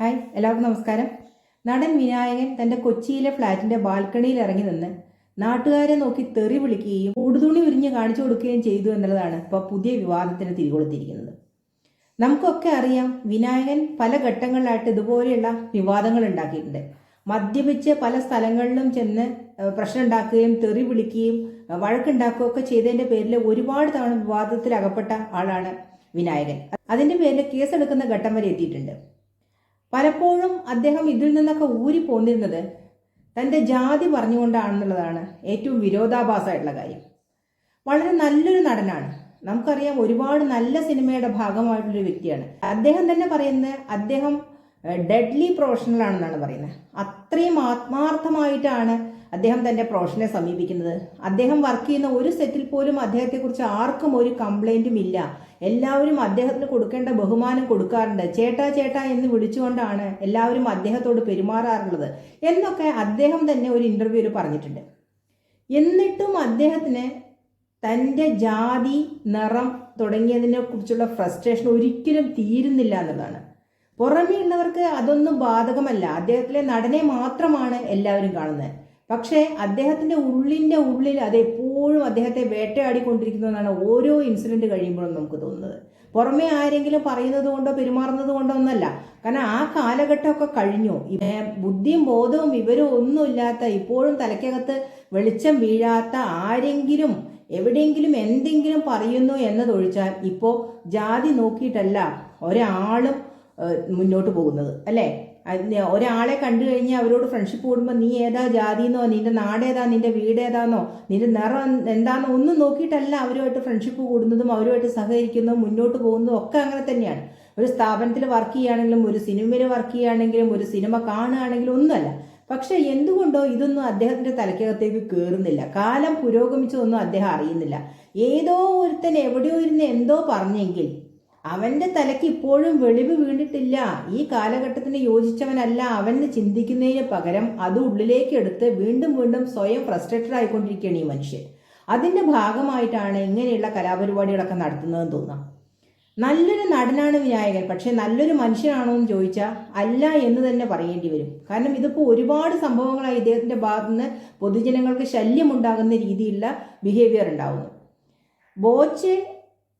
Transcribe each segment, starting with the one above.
Hi എല്ലാവർക്കും നമസ്കാരം. നടൻ വിനായകൻ തന്റെ കൊച്ചിയിലെ ഫ്ലാറ്റിന്റെ ബാൽക്കണിയിൽ ഇറങ്ങി നിന്ന് നാട്ടുകാരെ നോക്കി തെറി വിളിക്കുകയും ഉടുതുണി ഉരിഞ്ഞ് കാണിച്ചു കൊടുക്കുകയും ചെയ്തു എന്നുള്ളതാണ് ഇപ്പോൾ പുതിയ വിവാദത്തിന് തിരികൊളുത്തിയിരിക്കുന്നത്. നമുക്കൊക്കെ അറിയാം വിനായകൻ പല ഘട്ടങ്ങളിലായിട്ട് ഇതുപോലെയുള്ള വിവാദങ്ങൾ ഉണ്ടാക്കിയിട്ടുണ്ട്. മദ്യപിച്ച് പല സ്ഥലങ്ങളിലും ചെന്ന് പ്രശ്നം ഉണ്ടാക്കുകയും തെറി വിളിക്കുകയും വഴക്കുണ്ടാക്കുകയൊക്കെ ചെയ്തതിന്റെ പേരിൽ ഒരുപാട് തവണ വിവാദത്തിൽ അകപ്പെട്ട ആളാണ് വിനായകൻ. അതിന്റെ പേരിൽ കേസെടുക്കുന്ന ഘട്ടം വരെ എത്തിയിട്ടുണ്ട്. പലപ്പോഴും അദ്ദേഹം ഇതിൽ നിന്നൊക്കെ ഊരി പോന്നിരുന്നത് തന്റെ ജാതി പറഞ്ഞുകൊണ്ടാണെന്നുള്ളതാണ് ഏറ്റവും വിരോധാഭാസമായിട്ടുള്ള കാര്യം. വളരെ നല്ലൊരു നടനാണ്. നമുക്കറിയാം ഒരുപാട് നല്ല സിനിമയുടെ ഭാഗമായിട്ടുള്ളൊരു വ്യക്തിയാണ്. അദ്ദേഹം തന്നെ പറയുന്നത് അദ്ദേഹം ഡെഡ്ലി പ്രൊഫഷണൽ ആണെന്നാണ് പറയുന്നത്. അത്രയും ആത്മാർത്ഥമായിട്ടാണ് അദ്ദേഹം തന്റെ പ്രൊഫഷനെ സമീപിക്കുന്നത്. അദ്ദേഹം വർക്ക് ചെയ്യുന്ന ഒരു സെറ്റിൽ പോലും അദ്ദേഹത്തെക്കുറിച്ച് ആർക്കും ഒരു കംപ്ലൈന്റും ഇല്ല. എല്ലാവരും അദ്ദേഹത്തിന് കൊടുക്കേണ്ട ബഹുമാനം കൊടുക്കാറുണ്ട്. ചേട്ടാ ചേട്ടാ എന്ന് വിളിച്ചുകൊണ്ടാണ് എല്ലാവരും അദ്ദേഹത്തോട് പെരുമാറാറുള്ളത് എന്നൊക്കെ അദ്ദേഹം തന്നെ ഒരു ഇന്റർവ്യൂവിൽ പറഞ്ഞിട്ടുണ്ട്. എന്നിട്ടും അദ്ദേഹത്തിന് തന്റെ ജാതി നിറം തുടങ്ങിയതിനെ കുറിച്ചുള്ള ഫ്രസ്ട്രേഷൻ ഒരിക്കലും തീരുന്നില്ല എന്നുള്ളതാണ്. പുറമേ ഉള്ളവർക്ക് അതൊന്നും ബാധകമല്ല. അദ്ദേഹത്തിലെ നടനെ മാത്രമാണ് എല്ലാവരും കാണുന്നത്. പക്ഷേ അദ്ദേഹത്തിന്റെ ഉള്ളിന്റെ ഉള്ളിൽ അതെപ്പോഴും അദ്ദേഹത്തെ വേട്ടയാടിക്കൊണ്ടിരിക്കുന്നതെന്നാണ് ഓരോ ഇൻസിഡന്റ് കഴിയുമ്പോഴും നമുക്ക് തോന്നുന്നത്. പുറമേ ആരെങ്കിലും പറയുന്നത് കൊണ്ടോ പെരുമാറുന്നത് കൊണ്ടോ ഒന്നല്ല. കാരണം ആ കാലഘട്ടമൊക്കെ കഴിഞ്ഞു. ബുദ്ധിയും ബോധവും വിവരവും ഒന്നുമില്ലാത്ത ഇപ്പോഴും തലയ്ക്കകത്ത് വെളിച്ചം വീഴാത്ത ആരെങ്കിലും എവിടെയെങ്കിലും എന്തെങ്കിലും പറയുന്നു എന്നതൊഴിച്ചാൽ ഇപ്പോൾ ജാതി നോക്കിയിട്ടല്ല ഒരാളും മുന്നോട്ട് പോകുന്നത്. അല്ലേ? ഒരാളെ കണ്ടു കഴിഞ്ഞാൽ അവരോട് ഫ്രണ്ട്ഷിപ്പ് കൂടുമ്പോൾ നീ ഏതാ ജാതിന്നോ നിന്റെ നാടേതാ നിന്റെ വീടേതാന്നോ നിന്റെ നിറം എന്താന്നോ ഒന്നും നോക്കിയിട്ടല്ല അവരുമായിട്ട് ഫ്രണ്ട്ഷിപ്പ് കൂടുന്നതും അവരുമായിട്ട് സഹകരിക്കുന്നതും മുന്നോട്ട് പോകുന്നതും ഒക്കെ അങ്ങനെ തന്നെയാണ്. ഒരു സ്ഥാപനത്തിൽ വർക്ക് ചെയ്യുകയാണെങ്കിലും ഒരു സിനിമയിൽ വർക്ക് ചെയ്യുകയാണെങ്കിലും ഒരു സിനിമ കാണുകയാണെങ്കിലും ഒന്നുമല്ല. പക്ഷെ എന്തുകൊണ്ടോ ഇതൊന്നും അദ്ദേഹത്തിന്റെ തലക്കകത്തേക്ക് കയറുന്നില്ല കാലം പുരോഗമിച്ചതൊന്നും അദ്ദേഹം അറിയുന്നില്ല. ഏതോ ഒരുത്തൻ എവിടെയോ ഇരുന്ന് എന്തോ പറഞ്ഞെങ്കിൽ അവന്റെ തലയ്ക്ക് ഇപ്പോഴും വെളിവ് വീണിട്ടില്ല. ഈ കാലഘട്ടത്തിന് യോജിച്ചവനല്ല അവന് ചിന്തിക്കുന്നതിന് പകരം അത് ഉള്ളിലേക്ക് എടുത്ത് വീണ്ടും വീണ്ടും സ്വയം ഫ്രസ്ട്രേറ്റഡ് ആയിക്കൊണ്ടിരിക്കുകയാണ് ഈ മനുഷ്യൻ. അതിന്റെ ഭാഗമായിട്ടാണ് ഇങ്ങനെയുള്ള കലാപരിപാടികളൊക്കെ നടത്തുന്നതെന്ന് തോന്നാം. നല്ലൊരു നടനാണ് വിനായകൻ പക്ഷെ നല്ലൊരു മനുഷ്യനാണോ എന്ന് ചോദിച്ചാൽ അല്ല എന്ന് തന്നെ പറയേണ്ടി വരും. കാരണം ഇതിപ്പോൾ ഒരുപാട് സംഭവങ്ങളായി ഇദ്ദേഹത്തിന്റെ ഭാഗത്തു നിന്ന് പൊതുജനങ്ങൾക്ക് ശല്യമുണ്ടാകുന്ന രീതിയിലുള്ള ബിഹേവിയർ ഉണ്ടാവുന്നു. ബോച്ച്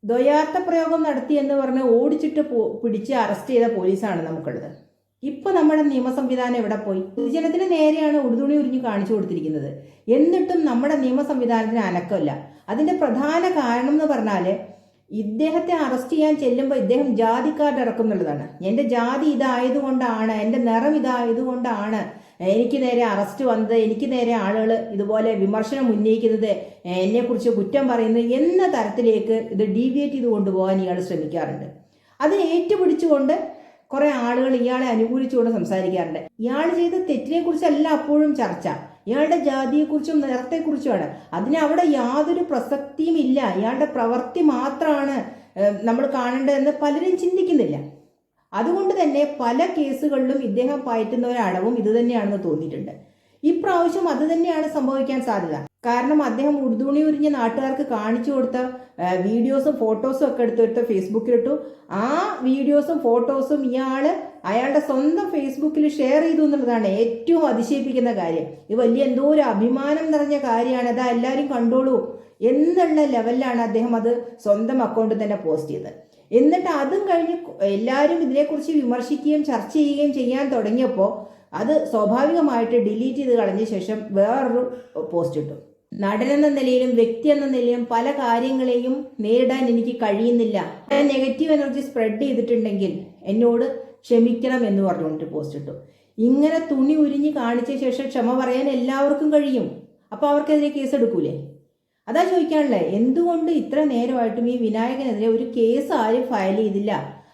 ദ്വയാർത്ഥ പ്രയോഗം നടത്തി എന്ന് പറഞ്ഞ് ഓടിച്ചിട്ട് പിടിച്ച് അറസ്റ്റ് ചെയ്ത പോലീസാണ് നമുക്കുള്ളത്. ഇപ്പൊ നമ്മുടെ നിയമ സംവിധാനം എവിടെ പോയി? പൊതുജനത്തിന് നേരെയാണ് ഉടുതുണി ഉരിഞ്ഞു കാണിച്ചു കൊടുത്തിരിക്കുന്നത്. എന്നിട്ടും നമ്മുടെ നിയമ സംവിധാനത്തിന് അനക്കമില്ല. അതിന്റെ പ്രധാന കാരണം എന്ന് പറഞ്ഞാൽ ഇദ്ദേഹത്തെ അറസ്റ്റ് ചെയ്യാൻ ചെല്ലുമ്പോൾ ഇദ്ദേഹം ജാതി കാർഡ് ഇറക്കുന്നുള്ളതാണ് എന്റെ ജാതി ഇതായതുകൊണ്ടാണ് എന്റെ നിറം ഇതായതുകൊണ്ടാണ് എനിക്ക് നേരെ അറസ്റ്റ് വന്നത് എനിക്ക് നേരെ ആളുകൾ ഇതുപോലെ വിമർശനം ഉന്നയിക്കുന്നത് എന്നെക്കുറിച്ച് കുറ്റം പറയുന്നത് എന്ന തരത്തിലേക്ക് ഇത് ഡീവിയേറ്റ് ചെയ്ത് കൊണ്ടുപോകാൻ ഇയാൾ ശ്രമിക്കാറുണ്ട്. അത് ഏറ്റുപിടിച്ചുകൊണ്ട് കുറേ ആളുകൾ ഇയാളെ അനുകൂലിച്ചുകൊണ്ട് സംസാരിക്കാറുണ്ട്. ഇയാൾ ചെയ്ത തെറ്റിനെ കുറിച്ചല്ല അപ്പോഴും ചർച്ച. ഇയാളുടെ ജാതിയെക്കുറിച്ചും നിറത്തെക്കുറിച്ചുമാണ്. അതിന് അവിടെ യാതൊരു പ്രസക്തിയും ഇല്ല. ഇയാളുടെ പ്രവൃത്തി മാത്രമാണ് നമ്മൾ കാണേണ്ടതെന്ന് പലരും ചിന്തിക്കുന്നില്ല. അതുകൊണ്ട് തന്നെ പല കേസുകളിലും ഇദ്ദേഹം പയറ്റുന്ന ഒരളവും ഇത് തന്നെയാണെന്ന് തോന്നിയിട്ടുണ്ട്. ഇപ്രാവശ്യം അത് തന്നെയാണ് സംഭവിക്കാൻ സാധ്യത. കാരണം അദ്ദേഹം ഉടുതുണി ഉരിഞ്ഞ നാട്ടുകാർക്ക് കാണിച്ചു കൊടുത്ത വീഡിയോസും ഫോട്ടോസും ഒക്കെ എടുത്തെടുത്ത് ഫേസ്ബുക്കിലിട്ടു. ആ വീഡിയോസും ഫോട്ടോസും ഇയാൾ അയാളുടെ സ്വന്തം ഫേസ്ബുക്കിൽ ഷെയർ ചെയ്തു എന്നുള്ളതാണ് ഏറ്റവും അതിശയിപ്പിക്കുന്ന കാര്യം. ഇത് വലിയ എന്തോ ഒരു അഭിമാനം നിറഞ്ഞ കാര്യമാണ്. അതാ എല്ലാവരും കണ്ടോളൂ എന്നുള്ള ലെവലിലാണ് അദ്ദേഹം അത് സ്വന്തം അക്കൗണ്ടിൽ തന്നെ പോസ്റ്റ് ചെയ്തത്. എന്നിട്ട് അതും കഴിഞ്ഞ് എല്ലാവരും ഇതിനെക്കുറിച്ച് വിമർശിക്കുകയും ചർച്ച ചെയ്യുകയും ചെയ്യാൻ തുടങ്ങിയപ്പോൾ അത് സ്വാഭാവികമായിട്ട് ഡിലീറ്റ് ചെയ്ത് കളഞ്ഞ ശേഷം വേറൊരു പോസ്റ്റ് ഇട്ടു. നടൻ എന്ന നിലയിലും വ്യക്തി എന്ന നിലയിലും പല കാര്യങ്ങളെയും നേരിടാൻ എനിക്ക് കഴിയുന്നില്ല. ഞാൻ നെഗറ്റീവ് എനർജി സ്പ്രെഡ് ചെയ്തിട്ടുണ്ടെങ്കിൽ എന്നോട് ക്ഷമിക്കണം എന്ന് പറഞ്ഞുകൊണ്ട് പോസ്റ്റ് ഇട്ടു. ഇങ്ങനെ തുണി ഉരിഞ്ഞ് കാണിച്ച ശേഷം ക്ഷമ പറയാൻ എല്ലാവർക്കും കഴിയും. അപ്പോൾ അവർക്കെതിരെ കേസ് എടുക്കൂലേ അതാ ചോദിക്കാനുള്ളത് എന്തുകൊണ്ട് ഇത്ര നേരമായിട്ടും ഈ വിനായകനെതിരെ ഒരു കേസ് ആരും ഫയൽ ചെയ്തില്ല?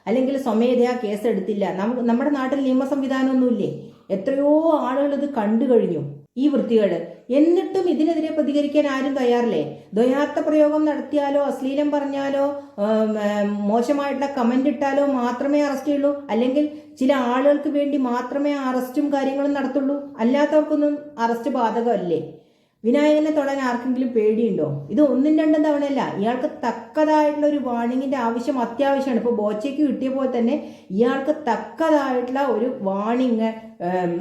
അല്ലെങ്കിൽ സ്വമേധയാ കേസ് എടുത്തില്ല നമുക്ക് നമ്മുടെ നാട്ടിൽ നിയമ സംവിധാനമൊന്നുമില്ലേ എത്രയോ ആളുകൾ ഇത് കണ്ടു കഴിഞ്ഞു ഈ വൃത്തികേട്. എന്നിട്ടും ഇതിനെതിരെ പ്രതികരിക്കാൻ ആരും തയ്യാറില്ലേ? ദ്വയാർത്ഥ പ്രയോഗം നടത്തിയാലോ അശ്ലീലം പറഞ്ഞാലോ മോശമായിട്ടുള്ള കമന്റ് ഇട്ടാലോ മാത്രമേ അറസ്റ്റ് ചെയ്യുള്ളൂ? അല്ലെങ്കിൽ ചില ആളുകൾക്ക് വേണ്ടി മാത്രമേ അറസ്റ്റും കാര്യങ്ങളും നടത്തുള്ളൂ? അല്ലാത്തവർക്കൊന്നും അറസ്റ്റ് ബാധകമല്ലേ? വിനായകനെ തൊടാൻ ആർക്കെങ്കിലും പേടിയുണ്ടോ? ഇത് ഒന്നും രണ്ടും തവണയല്ല. ഇയാൾക്ക് തക്കതായിട്ടുള്ള ഒരു വാണിങ്ങിന്റെ ആവശ്യം അത്യാവശ്യമാണ്. ഇപ്പോൾ ബോച്ചയ്ക്ക് കിട്ടിയ പോലെ തന്നെ ഇയാൾക്ക് തക്കതായിട്ടുള്ള ഒരു വാണിങ്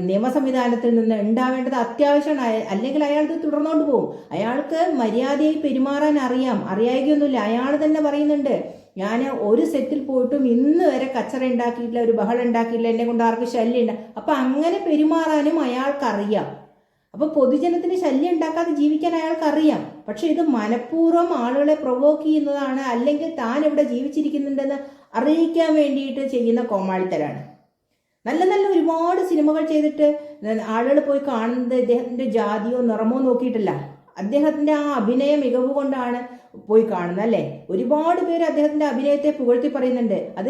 നിയമ സംവിധാനത്തിൽ നിന്ന് ഉണ്ടാവേണ്ടത് അത്യാവശ്യമാണ്. അല്ലെങ്കിൽ അയാൾ ഇത് തുടർന്നുകൊണ്ട് പോകും. അയാൾക്ക് മര്യാദയായി പെരുമാറാൻ അറിയാം. അറിയായിക്കൊന്നുമില്ല അയാൾ തന്നെ പറയുന്നുണ്ട് ഞാൻ ഒരു സെറ്റിൽ പോയിട്ടും ഇന്ന് വരെ കച്ചറ ഉണ്ടാക്കിയിട്ടില്ല ഒരു ബഹളം ഉണ്ടാക്കിയില്ല എന്നെ കൊണ്ട് ആർക്കും ശല്യം ഇല്ല അപ്പം അങ്ങനെ പെരുമാറാനും അയാൾക്കറിയാം. അപ്പൊ പൊതുജനത്തിന് ശല്യം ഉണ്ടാക്കാതെ ജീവിക്കാൻ അയാൾക്ക് അറിയാം പക്ഷെ ഇത് മനഃപൂർവം ആളുകളെ പ്രൊവോക്ക് ചെയ്യുന്നതാണ്. അല്ലെങ്കിൽ താൻ ഇവിടെ ജീവിച്ചിരിക്കുന്നുണ്ടെന്ന് അറിയിക്കാൻ വേണ്ടിയിട്ട് ചെയ്യുന്ന കോമാളിത്തരാണ്. നല്ല നല്ല ഒരുപാട് സിനിമകൾ ചെയ്തിട്ട് ആളുകൾ പോയി കാണുന്നത് ഇദ്ദേഹത്തിന്റെ ജാതിയോ നിറമോ നോക്കിയിട്ടില്ല. അദ്ദേഹത്തിന്റെ ആ അഭിനയ മികവ് കൊണ്ടാണ് പോയി കാണുന്നത് അല്ലേ? ഒരുപാട് പേര് അദ്ദേഹത്തിന്റെ അഭിനയത്തെ പുകഴ്ത്തി പറയുന്നുണ്ട്. അത്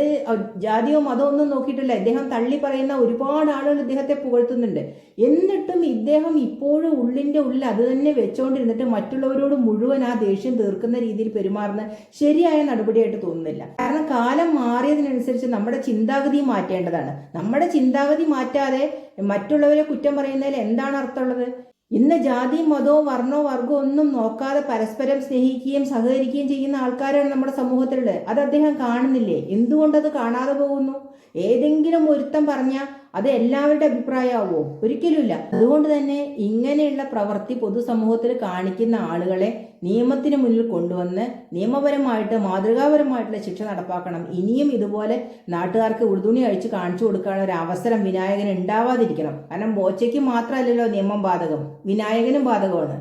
ജാതിയോ മതമോ ഒന്നും നോക്കിയിട്ടില്ല. ഇദ്ദേഹം തള്ളി പറയുന്ന ഒരുപാട് ആളുകൾ ഇദ്ദേഹത്തെ പുകഴ്ത്തുന്നുണ്ട്. എന്നിട്ടും ഇദ്ദേഹം ഇപ്പോഴും ഉള്ളിന്റെ ഉള്ളിൽ അത് തന്നെ വെച്ചോണ്ടിരുന്നിട്ട് മറ്റുള്ളവരോട് മുഴുവൻ ആ ദേഷ്യം തീർക്കുന്ന രീതിയിൽ പെരുമാറുന്ന ശരിയായ നടപടിയായിട്ട് തോന്നുന്നില്ല. കാരണം കാലം മാറിയതിനനുസരിച്ച് നമ്മുടെ ചിന്താഗതി മാറ്റേണ്ടതാണ്. നമ്മുടെ ചിന്താഗതി മാറ്റാതെ മറ്റുള്ളവരെ കുറ്റം പറയുന്നതിൽ എന്താണ് അർത്ഥമുള്ളത്? ഇന്ന് ജാതിയും മതവും വർണോ വർഗവും ഒന്നും നോക്കാതെ പരസ്പരം സ്നേഹിക്കുകയും സഹകരിക്കുകയും ചെയ്യുന്ന ആൾക്കാരാണ് നമ്മുടെ സമൂഹത്തിലുള്ളത്. അത് അദ്ദേഹം കാണുന്നില്ലേ? എന്തുകൊണ്ടത് കാണാതെ പോകുന്നു? ഏതെങ്കിലും ഒരുത്തം പറഞ്ഞാൽ അത് എല്ലാവരുടെ അഭിപ്രായമാവോ? ഒരിക്കലുമില്ല. അതുകൊണ്ട് തന്നെ ഇങ്ങനെയുള്ള പ്രവൃത്തി പൊതുസമൂഹത്തിൽ കാണിക്കുന്ന ആളുകളെ നിയമത്തിന് മുന്നിൽ കൊണ്ടുവന്ന് നിയമപരമായിട്ട് മാതൃകാപരമായിട്ടുള്ള ശിക്ഷ നടപ്പാക്കണം. ഇനിയും ഇതുപോലെ നാട്ടുകാർക്ക് ഉടുതുണി അഴിച്ച് കാണിച്ചു കൊടുക്കാനുള്ള ഒരു അവസരം വിനായകന് ഉണ്ടാവാതിരിക്കണം. കാരണം ബോച്ചയ്ക്ക് മാത്രമല്ലല്ലോ നിയമം ബാധകം. വിനായകനും ബാധകമാണ്.